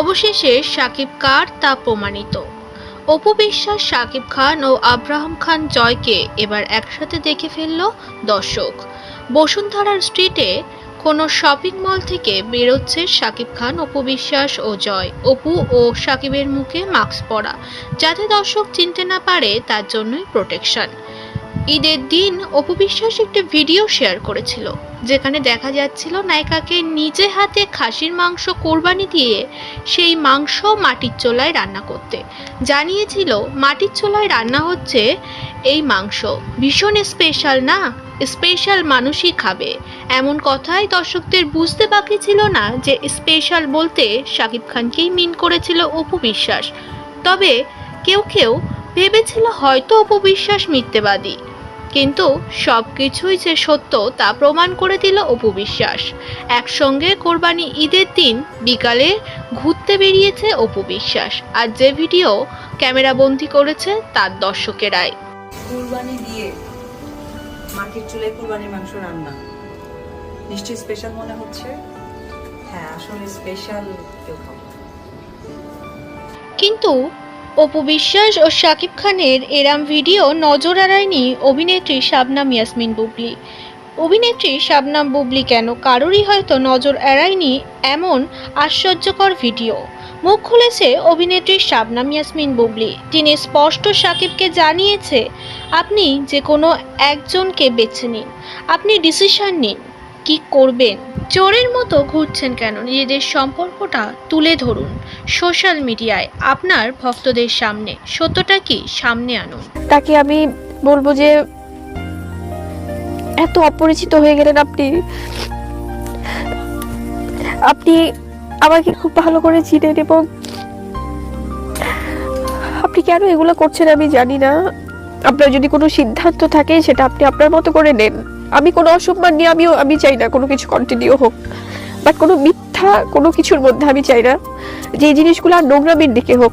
অবশেষে সাকিব কার তা প্রমাণিত। অপু বিশ্বাস, সাকিব খান ও আব্রাহাম খান জয়কে এবার একসাথে দেখে ফেলল দর্শক। বসুন্ধরার স্ট্রিটে কোনো শপিং মল থেকে বেরোচ্ছে সাকিব খান, অপু বিশ্বাস ও জয়। অপু ও সাকিবের মুখে মাস্ক পরা। যাতে দর্শক চিনতে না পারে তার জন্যই প্রোটেকশন ঈদের দিন অপু বিশ্বাস একটি ভিডিও শেয়ার করেছিল, যেখানে দেখা যাচ্ছিল নায়িকাকে নিজে হাতে খাসির মাংস কোরবানি দিয়ে সেই মাংস মাটির চোলায় রান্না করতে। জানিয়েছিল, মাটির চোলায় রান্না হচ্ছে এই মাংস। ভীষণ স্পেশাল না? স্পেশাল মানুষই খাবে। এমন কথাই দর্শকদের বুঝতে বাকি ছিল না যে স্পেশাল বলতে শাকিব খানকেই মিন করেছিল অপু বিশ্বাস। তবে কেউ কেউ ভেবেছিল হয়তো অপু বিশ্বাস মিথ্যেবাদী। কিন্তু সব কিছুই যে সত্য তা প্রমাণ করে দিল অপু বিশ্বাস। একসঙ্গে কোরবানি ঈদের দিন বিকালে ঘুরতে বেরিয়েছে অপু বিশ্বাস। আর যে ভিডিও ক্যামেরা বন্দি করেছে তার দর্শকেরাই। কুরবানি দিয়ে মাটির চুলায় কুরবানির মাংস রান্না। নিশ্চয়ই স্পেশাল মনে হচ্ছে? হ্যাঁ আসলে স্পেশাল কেউ খাব কিন্তু অপু বিশ্বাস ও শাকিব খানের এরাম ভিডিও নজর এড়ায়নি অভিনেত্রী শাবনাম ইয়াসমিন বুবলি। অভিনেত্রী শাবনাম বুবলি কেন কারোরই হয়তো নজর এড়ায়নি এমন আশ্চর্যকর ভিডিও। মুখ খুলেছে অভিনেত্রী শাবনাম ইয়াসমিন বুবলি। তিনি স্পষ্ট শাকিবকে জানিয়েছে, আপনি যে কোনো একজনকে বেছে নিন। আপনি ডিসিশন নিন। কি করবেন? চোরের মতো ঘুরছেন কেন? নিজেদের সম্পর্কটা তুলে ধরুন সোশ্যাল মিডিয়ায়, আপনার ভক্তদের সামনে। সত্যটা কি? সামনে আনুন। তাকে আমি বলব যে, এত অপরিচিত হয়ে গেলেন আপনি। আপনি আমাকে খুব ভালো করে চিনেন এবং আপনি কেন এগুলো করছেন আমি জানি না। আপনার যদি কোনো সিদ্ধান্ত থাকে, সেটা আপনি আপনার মতো করে নেন। আমি কোনো অসম্মান নিয়ে আমিও, আমি চাই না কোনো কিছু কন্টিনিউ হোক। বাট কোনো মিথ্যা কোনো কিছুর মধ্যে আমি চাই না। যে জিনিসগুলো আর নোংরামের দিকে হোক।